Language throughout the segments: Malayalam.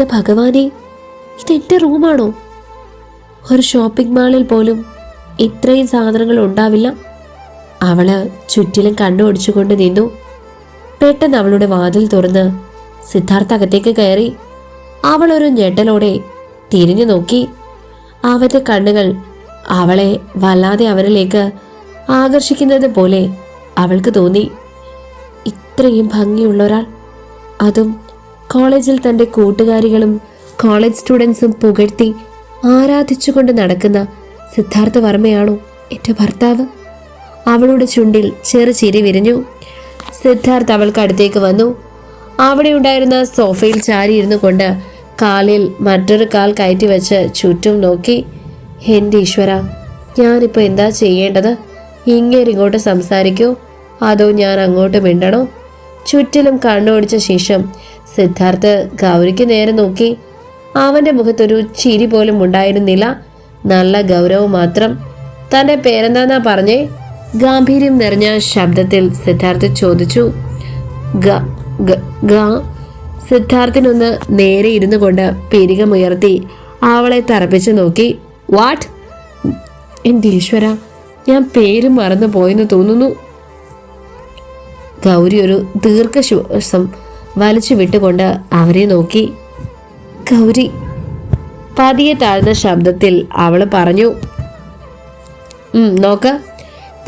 എന്റെ ഭഗവാനെ. ഇതെന്റെ റൂമാണോ? ഒരു ഷോപ്പിംഗ് മാളിൽ പോലും ഇത്രയും സാധനങ്ങൾ ഉണ്ടാവില്ല. അവൾ ചുറ്റിലും കണ്ണോടിച്ചുകൊണ്ട് നിന്നു. പെട്ടെന്ന് അവളുടെ വാതിൽ തുറന്ന് സിദ്ധാർത്ഥ അകത്തേക്ക് കയറി. അവളൊരു ഞെട്ടലോടെ തിരിഞ്ഞു നോക്കി. അവന്റെ കണ്ണുകൾ അവളെ വല്ലാതെ അവനിലേക്ക് ആകർഷിക്കുന്നത് പോലെ അവൾക്ക് തോന്നി. ഇത്രയും ഭംഗിയുള്ള ഒരാൾ. അതും കോളേജിൽ തന്റെ കൂട്ടുകാരികളും കോളേജ് സ്റ്റുഡൻസും പുകഴ്ത്തി ആരാധിച്ചുകൊണ്ട് നടക്കുന്ന സിദ്ധാർത്ഥ വർമ്മയാണോ എന്റെ ഭർത്താവ്. അവളുടെ ചുണ്ടിൽ ചെറു ചിരി വിരിഞ്ഞു. സിദ്ധാർത്ഥ് അവൾക്ക് അടുത്തേക്ക് വന്നു. അവിടെ ഉണ്ടായിരുന്ന സോഫയിൽ ചാരിയിരുന്നു കൊണ്ട് കാലിൽ മറ്റൊരു കാൽ കയറ്റി വെച്ച് ചുറ്റും നോക്കി എന്റെ ഈശ്വര ഞാനിപ്പോൾ എന്താ ചെയ്യേണ്ടത്? ഇങ്ങേരിങ്ങോട്ട് സംസാരിക്കൂ. അതോ ഞാൻ അങ്ങോട്ട് മിണ്ടണോ? ചുറ്റിലും കണ്ണോടിച്ച ശേഷം സിദ്ധാർത്ഥ് ഗൗരിക്ക് നേരെ നോക്കി. അവന്റെ മുഖത്തൊരു ചിരി പോലും ഉണ്ടായിരുന്നില്ല. നല്ല ഗൗരവം മാത്രം. തന്റെ പേരെന്താന്നാ പറഞ്ഞേ? ഗാംഭീര്യം നിറഞ്ഞ ശബ്ദത്തിൽ സിദ്ധാർത്ഥ് ചോദിച്ചു. സിദ്ധാർത്ഥിനൊന്ന് നേരെ ഇരുന്നു കൊണ്ട് പിരികമുയർത്തി അവളെ തറപ്പിച്ച് നോക്കി. വാട്ട് എന്റെ ഈശ്വര ഞാൻ പേര് മറന്നു പോയെന്ന് തോന്നുന്നു. ഗൗരി ഒരു ദീർഘശ്വാസം വലിച്ചു വിട്ടുകൊണ്ട് അവരെ നോക്കി. ഗൗരി പതിയെ താഴ്ന്ന ശബ്ദത്തിൽ അവൾ പറഞ്ഞു. "ഉം, നോക്ക്.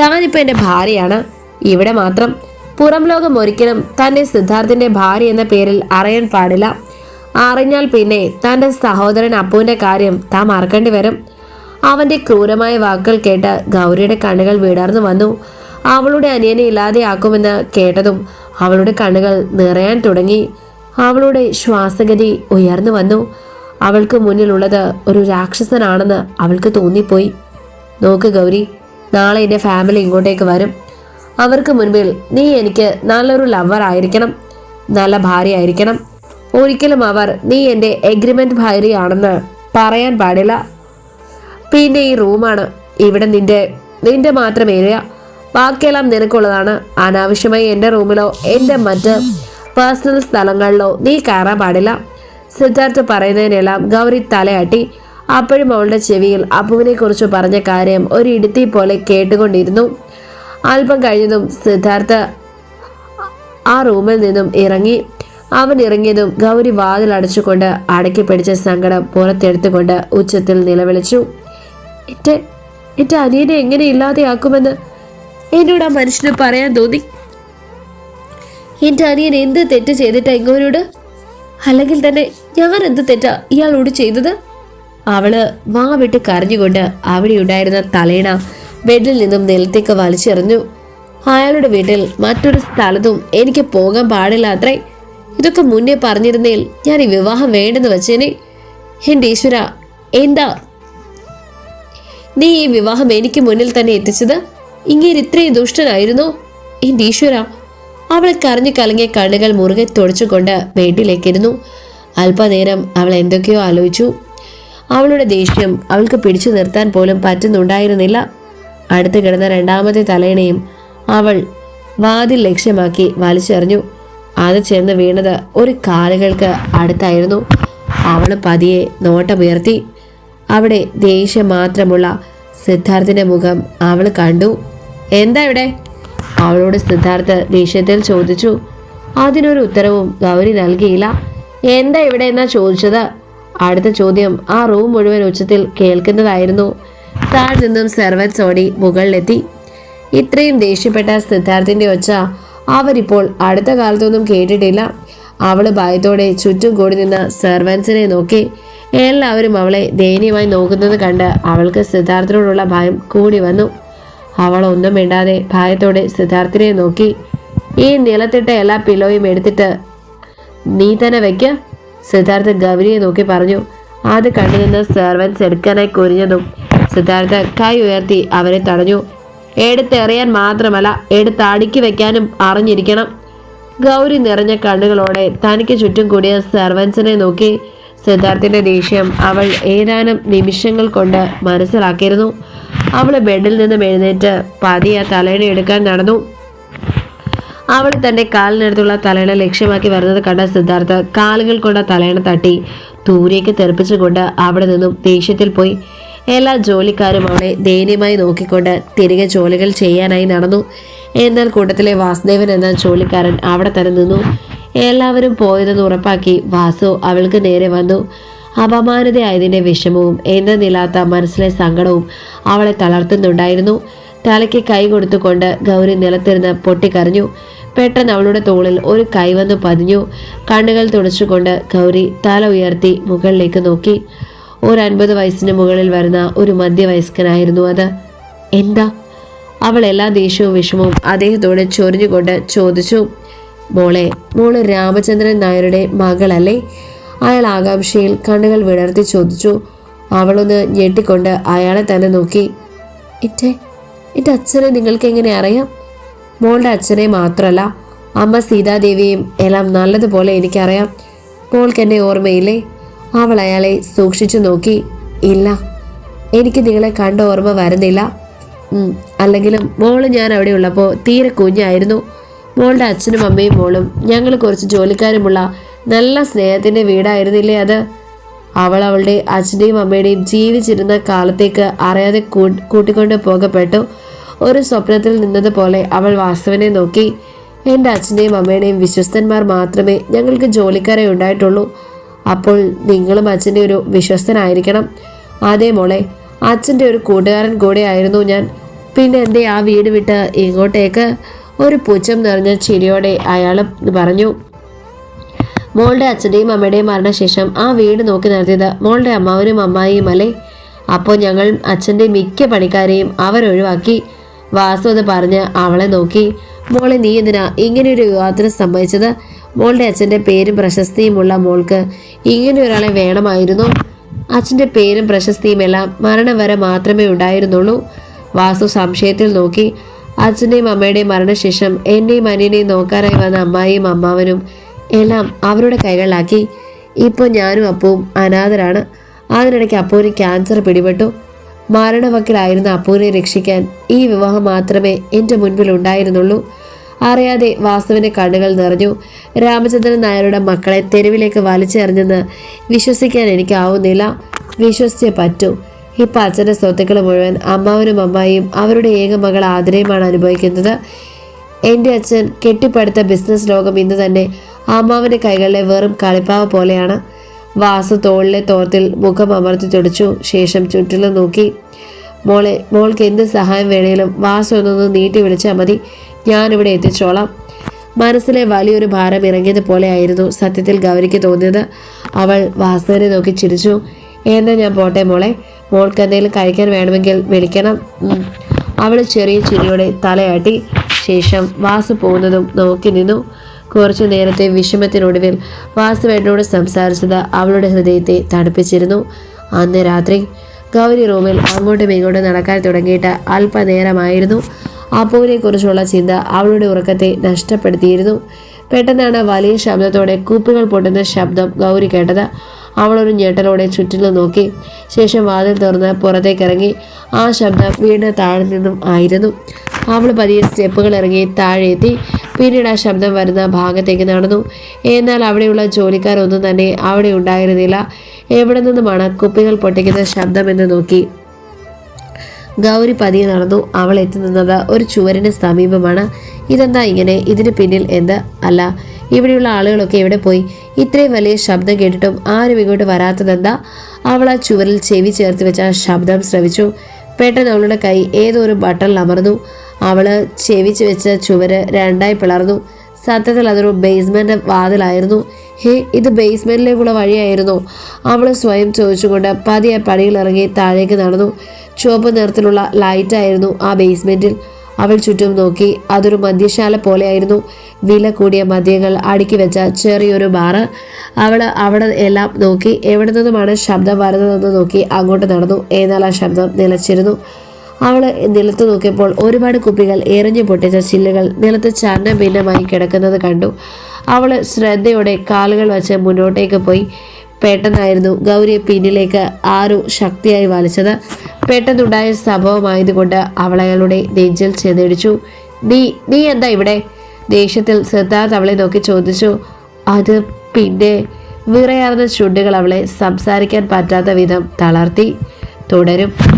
താനിപ്പോൾ എന്റെ ഭാര്യയാണ്. ഇവിടെ മാത്രം. പുറം ലോകം ഒരിക്കലും തന്റെ സിദ്ധാർത്ഥിന്റെ ഭാര്യ എന്ന പേരിൽ അറിയാൻ പാടില്ല. അറിഞ്ഞാൽ പിന്നെ തന്റെ സഹോദരൻ അപ്പുവിന്റെ കാര്യം താൻ മറക്കേണ്ടി വരും. അവന്റെ ക്രൂരമായ വാക്കുകൾ കേട്ട് ഗൗരിയുടെ കണ്ണുകൾ വിടർന്നു വന്നു. അവളുടെ അനിയനെ ഇല്ലാതെയാക്കുമെന്ന് കേട്ടതും അവളുടെ കണ്ണുകൾ നിറയാൻ തുടങ്ങി. അവളുടെ ശ്വാസഗതി ഉയർന്നു വന്നു. അവൾക്ക് മുന്നിലുള്ളത് ഒരു രാക്ഷസനാണെന്ന് അവൾക്ക് തോന്നിപ്പോയി. നോക്ക് ഗൗരി നാളെ എന്റെ ഫാമിലി ഇങ്ങോട്ടേക്ക് വരും. അവർക്ക് മുൻപിൽ നീ എനിക്ക് നല്ലൊരു ലവർ ആയിരിക്കണം നല്ല ഭാര്യ ആയിരിക്കണം. ഒരിക്കലും അവർ നീ എന്റെ എഗ്രിമെന്റ് ഭാര്യയാണെന്ന് പറയാൻ പാടില്ല. പിന്നെ ഈ റൂമാണ് ഇവിടെ നിന്റെ നിന്റെ മാത്രം ഏരിയ ബാക്കിയെല്ലാം നിനക്കുള്ളതാണ്. അനാവശ്യമായി എന്റെ റൂമിലോ എന്റെ മറ്റ് പേഴ്സണൽ സ്ഥലങ്ങളിലോ നീ കയറാൻ പാടില്ല. സിദ്ധാർത്ഥ് പറയുന്നതിനെല്ലാം ഗൗരി തലയാട്ടി. അപ്പോഴും അവളുടെ ചെവിയിൽ അപ്പുവിനെ കുറിച്ച് പറഞ്ഞ കാര്യം ഒരു ഇടുത്തി പോലെ കേട്ടുകൊണ്ടിരുന്നു. അല്പം കഴിഞ്ഞതും സിദ്ധാർത്ഥ് ആ റൂമിൽ നിന്നും ഇറങ്ങി. അവൻ ഇറങ്ങിയതും ഗൗരി വാതിൽ അടച്ചുകൊണ്ട് അടക്കി പിടിച്ച സങ്കടം പുറത്തെടുത്തുകൊണ്ട് ഉച്ചത്തിൽ നിലവിളിച്ചു. എന്റെ എന്റെ അനിയനെ എങ്ങനെ ഇല്ലാതെയാക്കുമെന്ന് എന്നോട് ആ മനുഷ്യന് പറയാൻ തോന്നി. എന്റെ അനിയൻ എന്ത് തെറ്റ് ചെയ്തിട്ടാ ഇങ്ങോരോട്? അല്ലെങ്കിൽ തന്നെ ഞാൻ എന്ത് തെറ്റാ ഇയാളോട് ചെയ്തത്? അവൾ വാ വിട്ട് കരഞ്ഞുകൊണ്ട് അവിടെ ഉണ്ടായിരുന്ന തലേണ ബെഡിൽ നിന്നും നിലത്തേക്ക് വലിച്ചെറിഞ്ഞു. അയാളുടെ വീട്ടിൽ മറ്റൊരു സ്ഥലത്തും എനിക്ക് പോകാൻ പാടില്ല അത്രേ. ഇതൊക്കെ മുന്നേ പറഞ്ഞിരുന്നേൽ ഞാൻ ഈ വിവാഹം വേണ്ടെന്ന് വെച്ചേനെ. എന്റെ ഈശ്വര എന്താ? നീ ഈ വിവാഹം എനിക്ക് മുന്നിൽ തന്നെ എത്തിച്ചത്? ഇങ്ങനെ ഇത്രയും ദുഷ്ടനായിരുന്നു? എന്റെ ഈശ്വര അവൾ കരഞ്ഞു കലങ്ങിയ കണ്ണുകൾ മുറുകെ തുടച്ചുകൊണ്ട് വേട്ടിലേക്കിരുന്നു അല്പനേരം അവൾ എന്തൊക്കെയോ ആലോചിച്ചു. അവളുടെ ദേഷ്യം അവൾക്ക് പിടിച്ചു നിർത്താൻ പോലും പറ്റുന്നുണ്ടായിരുന്നില്ല. അടുത്ത് കിടന്ന രണ്ടാമത്തെ തലയിണയും അവൾ വാതിൽ ലക്ഷ്യമാക്കി വലിച്ചെറിഞ്ഞു. അത് ചെന്ന് വീണത് ഒരു കാലുകൾക്ക് അടുത്തായിരുന്നു. അവൾ പതിയെ നോട്ടമുയർത്തി. അവിടെ ദേഷ്യം മാത്രമുള്ള സിദ്ധാർത്ഥിന്റെ മുഖം അവൾ കണ്ടു. എന്താ ഇവിടെ? അവളോട് സിദ്ധാർത്ഥ ദേഷ്യത്തിൽ ചോദിച്ചു. അതിനൊരു ഉത്തരവും ഗൗരി നൽകിയില്ല. എന്താ ഇവിടെ എന്നാ ചോദിച്ചത്? അടുത്ത ചോദ്യം ആ റൂം മുഴുവൻ ഉച്ചത്തിൽ കേൾക്കുന്നതായിരുന്നു. താഴെ നിന്നും സെർവൻസ് ഓടി മുകളിലെത്തി. ഇത്രയും ദേഷ്യപ്പെട്ട സിദ്ധാർത്ഥിന്റെ ഒച്ച അവരിപ്പോൾ അടുത്ത കാലത്തൊന്നും കേട്ടിട്ടില്ല. അവൾ ഭയത്തോടെ ചുറ്റും കൂടി നിന്ന സെർവൻസിനെ നോക്കി. എല്ലാവരും അവളെ ദയനീയമായി നോക്കുന്നത് കണ്ട് അവൾക്ക് സിദ്ധാർത്ഥനോടുള്ള ഭയം കൂടി വന്നു. അവൾ ഒന്നും മിണ്ടാതെ ഭയത്തോടെ സിദ്ധാർത്ഥിനെ നോക്കി. ഈ നിലത്തിട്ട എല്ലാ പിലോയും എടുത്തിട്ട് നീ തന്നെ വെക്ക. സിദ്ധാർത്ഥ ഗൗരിയെ നോക്കി പറഞ്ഞു. അത് കണ്ടുനിന്ന് സെർവൻസ് എടുക്കാനായി കുരിഞ്ഞതും സിദ്ധാർത്ഥ കൈ ഉയർത്തി അവരെ തടഞ്ഞു. എടുത്തെറിയാൻ മാത്രമല്ല എടുത്ത് അടുക്കി വെക്കാനും അറിഞ്ഞിരിക്കണം. ഗൗരി നിറഞ്ഞ കണ്ണുകളോടെ തനിക്ക് ചുറ്റും കൂടിയ സെർവൻസിനെ നോക്കി. സിദ്ധാർത്ഥിന്റെ ദേഷ്യം അവൾ ഏതാനും നിമിഷങ്ങൾ കൊണ്ട് മനസ്സിലാക്കിയിരുന്നു. അവൾ ബെഡിൽ നിന്നും എഴുന്നേറ്റ് പതിയെ തലേണ എടുക്കാൻ നടന്നു. അവൾ തന്റെ കാലിനടുത്തുള്ള തലയിണ ലക്ഷ്യമാക്കി വരുന്നത് കണ്ട സിദ്ധാർത്ഥ കാലുകൾ കൊണ്ട് തലയിണ തട്ടി ദൂരേക്ക് തെറിപ്പിച്ചുകൊണ്ട് അവിടെ നിന്നും ദേഷ്യത്തിൽ പോയി. എല്ലാ ജോലിക്കാരും അവളെ ദയനീയമായി നോക്കിക്കൊണ്ട് തിരികെ ജോലികൾ ചെയ്യാനായി നടന്നു. എന്നാൽ കൂട്ടത്തിലെ വാസുദേവൻ എന്ന ജോലിക്കാരൻ അവിടെ തന്നെ നിന്നു. എല്ലാവരും പോയതെന്ന് ഉറപ്പാക്കി വാസു അവൾക്ക് നേരെ വന്നു. അപമാനതയായതിന്റെ വിഷമവും എന്തെന്നില്ലാത്ത മനസ്സിലെ സങ്കടവും അവളെ തളർത്തുന്നുണ്ടായിരുന്നു. തലയ്ക്ക് കൈ കൊടുത്തുകൊണ്ട് ഗൗരി നിലത്തിരുന്ന് പൊട്ടിക്കരഞ്ഞു. പെട്ടെന്ന് അവളുടെ തോളിൽ ഒരു കൈ വന്ന് പതിഞ്ഞു. കണ്ണുകൾ തുടച്ചുകൊണ്ട് ഗൗരി തല ഉയർത്തി മുകളിലേക്ക് നോക്കി. ഒരു അൻപത് വയസ്സിന് മുകളിൽ വരുന്ന ഒരു മധ്യവയസ്കനായിരുന്നു അത്. എന്താ? അവൾ എല്ലാ ദേഷ്യവും വിഷമവും അദ്ദേഹത്തോട് ചൊരിഞ്ഞുകൊണ്ട് ചോദിച്ചു. മോളെ മോൾ രാമചന്ദ്രൻ നായരുടെ മകളല്ലേ? അയാൾ ആകാംക്ഷയിൽ കണ്ണുകൾ വിടർത്തി ചോദിച്ചു. അവളൊന്ന് ഞെട്ടിക്കൊണ്ട് അയാളെ തന്നെ നോക്കി. ഇറ്റേ എന്റെ അച്ഛനെ നിങ്ങൾക്ക് എങ്ങനെ അറിയാം? മോളുടെ അച്ഛനെ മാത്രമല്ല അമ്മ സീതാദേവിയെയും എല്ലാം നല്ലതുപോലെ എനിക്കറിയാം. മോൾക്ക് എന്നെ ഓർമ്മയില്ലേ? അവൾ അയാളെ സൂക്ഷിച്ചു നോക്കി. ഇല്ല എനിക്ക് നിങ്ങളെ കണ്ട ഓർമ്മ വരുന്നില്ല. അല്ലെങ്കിലും മോൾ ഞാൻ അവിടെ ഉള്ളപ്പോൾ തീരെ കുഞ്ഞായിരുന്നു. മോളുടെ അച്ഛനും അമ്മയും മോളും ഞങ്ങൾ കുറച്ച് ജോലിക്കാരുമുള്ള നല്ല സ്നേഹത്തിന്റെ വീടായിരുന്നില്ലേ അത്? അവൾ അവളുടെ അച്ഛന്റെയും അമ്മയുടെയും ജീവിച്ചിരുന്ന കാലത്തേക്ക് അറിയാതെ കൂട്ടിക്കൊണ്ട് പോകപ്പെട്ടു. ഒരു സ്വപ്നത്തിൽ നിന്നതുപോലെ അവൾ വാസവനെ നോക്കി. എന്റെ അച്ഛന്റെയും അമ്മയുടെയും വിശ്വസ്തന്മാർ മാത്രമേ ഞങ്ങൾക്ക് ജോലിക്കാരെ ഉണ്ടായിട്ടുള്ളൂ. അപ്പോൾ നിങ്ങളും അച്ഛന്റെ ഒരു വിശ്വസ്തനായിരിക്കണം. അതേ മോളെ അച്ഛന്റെ ഒരു കൂട്ടുകാരൻ കൂടെ ആയിരുന്നു ഞാൻ. പിന്നെ എന്റെ ആ വീട് വിട്ട് ഇങ്ങോട്ടേക്ക്? ഒരു പുച്ഛം നിറഞ്ഞ ചിരിയോടെ അയാൾ പറഞ്ഞു. മോളുടെ അച്ഛന്റെയും അമ്മയുടെയും മരണശേഷം ആ വീട് നോക്കി നടത്തിയത് മോളുടെ അമ്മാവനും അമ്മായിയും അല്ലേ? അപ്പോൾ ഞങ്ങൾ അച്ഛന്റെ മിക്ക പണിക്കാരെയും അവരൊഴിവാക്കി. വാസു പറഞ്ഞ് അവളെ നോക്കി. മോളെ നീ എന്തിനാ ഇങ്ങനെയൊരു വിവാഹത്തിന് സമ്മതിച്ചത്? മോളുടെ അച്ഛന്റെ പേരും പ്രശസ്തിയുമുള്ള മോൾക്ക് ഇങ്ങനെ ഒരാളെ വേണമായിരുന്നു. അച്ഛന്റെ പേരും പ്രശസ്തിയും എല്ലാം മരണം വരെ മാത്രമേ ഉണ്ടായിരുന്നുള്ളൂ. വാസു സംശയത്തിൽ നോക്കി. അച്ഛന്റെയും അമ്മയുടെയും മരണശേഷം എന്നെയും അനിയനെയും നോക്കാനായി വന്ന അമ്മായിയും അമ്മാവനും എല്ലാം അവരുടെ കൈകളിലാക്കി. ഇപ്പോൾ ഞാനും അപ്പവും അനാഥരാണ്. അതിനിടയ്ക്ക് അപ്പുവിന് ക്യാൻസർ പിടിപെട്ടു. മരണവക്കിലായിരുന്ന അപ്പുവിനെ രക്ഷിക്കാൻ ഈ വിവാഹം മാത്രമേ എന്റെ മുൻപിൽ ഉണ്ടായിരുന്നുള്ളൂ. അറിയാതെ വാസുവിന്റെ കണ്ണുകൾ നിറഞ്ഞു. രാമചന്ദ്രൻ നായരുടെ മക്കളെ തെരുവിലേക്ക് വലിച്ചെറിഞ്ഞെന്ന് വിശ്വസിക്കാൻ എനിക്കാവുന്നില്ല. വിശ്വസിച്ചേ പറ്റൂ. ഇപ്പം അച്ഛന്റെ സ്വത്തുക്കൾ മുഴുവൻ അമ്മാവനും അമ്മായിയും അവരുടെ ഏക മകൾ ആതിരയുമാണ് അനുഭവിക്കുന്നത്. എന്റെ അച്ഛൻ കെട്ടിപ്പടുത്ത ബിസിനസ് ലോകം ഇന്ന് തന്നെ അമ്മാവന്റെ കൈകളിലെ വെറും കളിപ്പാവ പോലെയാണ്. വാസു തോളിലെ തോർത്തിൽ മുഖം അമർത്തി തുടച്ചു ശേഷം ചുറ്റിലും നോക്കി മോളെ മോൾക്ക് എന്ത് സഹായം വേണേലും വാസു എന്നൊന്ന് നീട്ടി വിളിച്ചാൽ മതി. ഞാനിവിടെ എത്തിച്ചോളാം. മനസ്സിലെ വലിയൊരു ഭാരം ഇറങ്ങിയതുപോലെ ആയിരുന്നു സത്യത്തിൽ ഗൗരിക്ക് തോന്നിയത്. അവൾ വാസുവിനെ നോക്കി ചിരിച്ചു. എന്നാ ഞാൻ പോട്ടെ മോളെ മോൾക്ക് എന്തെങ്കിലും കഴിക്കാൻ വേണമെങ്കിൽ വിളിക്കണം. അവൾ ചെറിയ ചിരിയോടെ തലയാട്ടി. ശേഷം വാസു പോകുന്നതും നോക്കി നിന്നു. കുറച്ചു നേരത്തെ വിഷമത്തിനൊടുവിൽ വാസുവേട്ടനോട് സംസാരിച്ചത് അവളുടെ ഹൃദയത്തെ തണുപ്പിച്ചിരുന്നു. അന്ന് രാത്രി ഗൗരി റൂമിൽ അങ്ങോട്ടും ഇങ്ങോട്ടും നടക്കാൻ തുടങ്ങിയിട്ട് അല്പനേരമായിരുന്നു. അപ്പുവിനെ കുറിച്ചുള്ള ചിന്ത അവളുടെ ഉറക്കത്തെ നഷ്ടപ്പെടുത്തിയിരുന്നു. പെട്ടെന്നാണ് വലിയ ശബ്ദത്തോടെ കൂപ്പുകൾ പൊട്ടുന്ന ശബ്ദം ഗൗരി കേട്ടത്. അവളൊരു ഞെട്ടലോടെ ചുറ്റിലും നോക്കി. ശേഷം വാതിൽ തുറന്ന് പുറത്തേക്കിറങ്ങി. ആ ശബ്ദം വീണ്ടും താഴെ നിന്നും ആയിരുന്നു. അവൾ പതിയെ സ്റ്റെപ്പുകൾ ഇറങ്ങി താഴെ എത്തി പിന്നീട് ആ ശബ്ദം വരുന്ന ഭാഗത്തേക്ക് നടന്നു. എന്നാൽ അവിടെയുള്ള ജോലിക്കാരൊന്നും തന്നെ അവിടെ ഉണ്ടായിരുന്നില്ല. എവിടെ നിന്നുമാണ് കുപ്പികൾ പൊട്ടിക്കുന്ന ശബ്ദമെന്ന് നോക്കി. ഗൗരി പതിയെ നടന്നു. അവൾ എത്തി നിന്നത് ഒരു ചുവരിന് സമീപമാണ്. ഇതെന്താ ഇങ്ങനെ? ഇതിന് പിന്നിൽ എന്ത്? അല്ല ഇവിടെയുള്ള ആളുകളൊക്കെ എവിടെ പോയി? ഇത്രയും വലിയ ശബ്ദം കേട്ടിട്ടും ആരും ഇങ്ങോട്ട് വരാത്തതെന്താ? അവൾ ആ ചുവരിൽ ചെവി ചേർത്ത് വെച്ച ശബ്ദം ശ്രവിച്ചു. പെട്ടെന്ന് അവളുടെ കൈ ഏതോ ഒരു ബട്ടണിൽ അമർന്നു. അവൾ ചെവിച്ച് വെച്ച ചുവര് രണ്ടായി പിളർന്നു. സത്യത്തിൽ അതൊരു ബേസ്മെന്റ് വാതിലായിരുന്നു. ഹേ ഇത് ബേസ്മെന്റിലേക്കുള്ള വഴിയായിരുന്നു. അവൾ സ്വയം ചോദിച്ചുകൊണ്ട് പതിയെ പടിയിലിറങ്ങി താഴേക്ക് നടന്നു. ചുവപ്പ് നിറത്തിലുള്ള ലൈറ്റായിരുന്നു ആ ബേസ്മെന്റിൽ അവൾ ചുറ്റും നോക്കി അതൊരു മദ്യശാല പോലെയായിരുന്നു. വില കൂടിയ മദ്യങ്ങൾ അടുക്കി വെച്ച ചെറിയൊരു ബാറ് അവൾ അവിടെ എല്ലാം നോക്കി എവിടെ നിന്നുമാണ് ശബ്ദം വരുന്നതെന്ന് നോക്കി അങ്ങോട്ട് നടന്നു. എന്നാൽ ആ ശബ്ദം നിലച്ചിരുന്നു. അവൾ നിലത്ത് നോക്കിയപ്പോൾ ഒരുപാട് കുപ്പികൾ എറിഞ്ഞു പൊട്ടിച്ച ചില്ലുകൾ നിലത്ത് ചന്ന ഭിന്നമായി കിടക്കുന്നത് കണ്ടു. അവൾ ശ്രദ്ധയോടെ കാലുകൾ വച്ച് മുന്നോട്ടേക്ക് പോയി. പെട്ടെന്നായിരുന്നു ഗൗരിയെ പിന്നിലേക്ക് ആരു ശക്തിയായി വലിച്ചത്. പെട്ടെന്നുണ്ടായ സംഭവമായതുകൊണ്ട് അവൾ അയാളുടെ നെഞ്ചിൽ ചെന്നിടിച്ചു. നീ നീ എന്താ ഇവിടെ? ദേഷ്യത്തിൽ സിദ്ധാർത്ഥ് അവളെ നോക്കി ചോദിച്ചു. അത് പിന്നെ വിറയാർന്ന ചുണ്ടുകൾ അവളെ സംസാരിക്കാൻ പറ്റാത്ത വിധം തളർത്തി തുടരും.